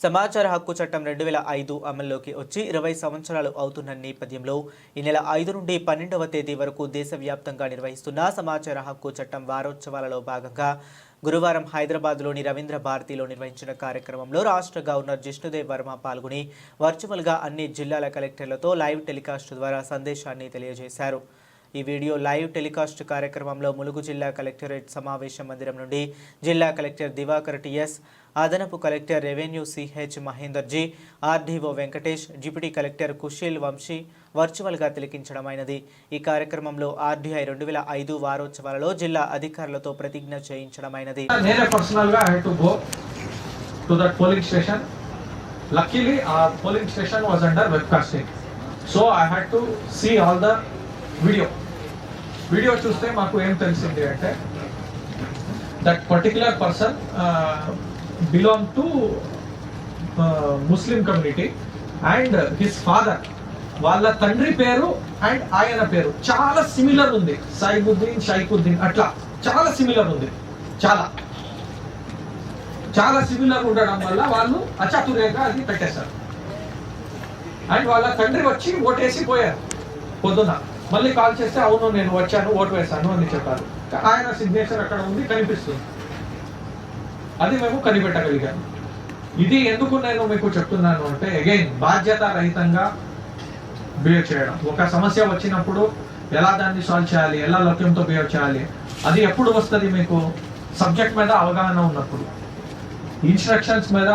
సమాచార హక్కు చట్టం రెండు వేల ఐదు అమల్లోకి వచ్చి ఇరవై సంవత్సరాలు అవుతున్న నేపథ్యంలో ఈ నెల ఐదు నుండి పన్నెండవ తేదీ వరకు దేశవ్యాప్తంగా నిర్వహిస్తున్న సమాచార హక్కు చట్టం వారోత్సవాలలో భాగంగా గురువారం హైదరాబాద్లోని రవీంద్ర భారతిలో నిర్వహించిన కార్యక్రమంలో రాష్ట్ర గవర్నర్ జిష్ణుదేవ్ వర్మ పాల్గొని వర్చువల్గా అన్ని జిల్లాల కలెక్టర్లతో లైవ్ టెలికాస్ట్ ద్వారా సందేశాన్ని తెలియజేశారు. ఈ వీడియో లైవ్ టెలికాస్ట్ కార్యక్రమంలో ములుగు జిల్లా కలెక్టరేట్ సమావేశ మందిరం నుండి జిల్లా కలెక్టర్ దివాకర్ టిఎస్ అదనపు collector revenue CH Mahender ji RDO Venkatesh deputy collector Kushil Vamshi వర్చువల్గా తిలకించడమైనది ఈ కార్యక్రమంలో ఆర్డీఐ రెండు వేల ఐదు వారోత్సవాలలో జిల్లా అధికారులతో ప్రతిజ్ఞ చేయించడమైనది నేనే I to go to that polling station. Luckily ఆ polling station was under web casting so I had to see all the video. Video చూస్తే మాకు ఏం తెలిసింది అంటే that particular person belong to Muslim community and his father వాళ్ళ తండ్రి పేరు and ఆయన పేరు. చాలా సిమిలర్ ఉంది. సైబుద్దీన్ షైకుద్దీన్ అట్లా. చాలా సిమిలర్ ఉంది. చాలా. చాలా సిమిలర్ ఉండడం వల్ల వాళ్ళు అచాతుర్యంగా అది పెట్టేశారు. అండ్ వాళ్ళ తండ్రి వచ్చి ఓటేసి పోయారు. పొద్దున. మళ్ళీ కాల్ చేస్తే అవును నేను వచ్చాను ఓటు వేశాను అని చెప్పారు. ఆయన సిగ్నేచర్ అక్కడ ఉంది కనిపిస్తుంది. అది మేము కనిపెట్టగలిగాము ఇది ఎందుకు నేను మీకు చెప్తున్నాను అంటే అగైన్ బాధ్యత రహితంగా బిహేవ్ చేయడం. ఒక సమస్య వచ్చినప్పుడు ఎలా దాన్ని సాల్వ్ చేయాలి ఎలా లక్ష్యంతో బిహేవ్ చేయాలి అది ఎప్పుడు వస్తుంది మీకు? సబ్జెక్ట్ మీద అవగాహన ఉన్నప్పుడు. ఇన్స్ట్రక్షన్స్ మీద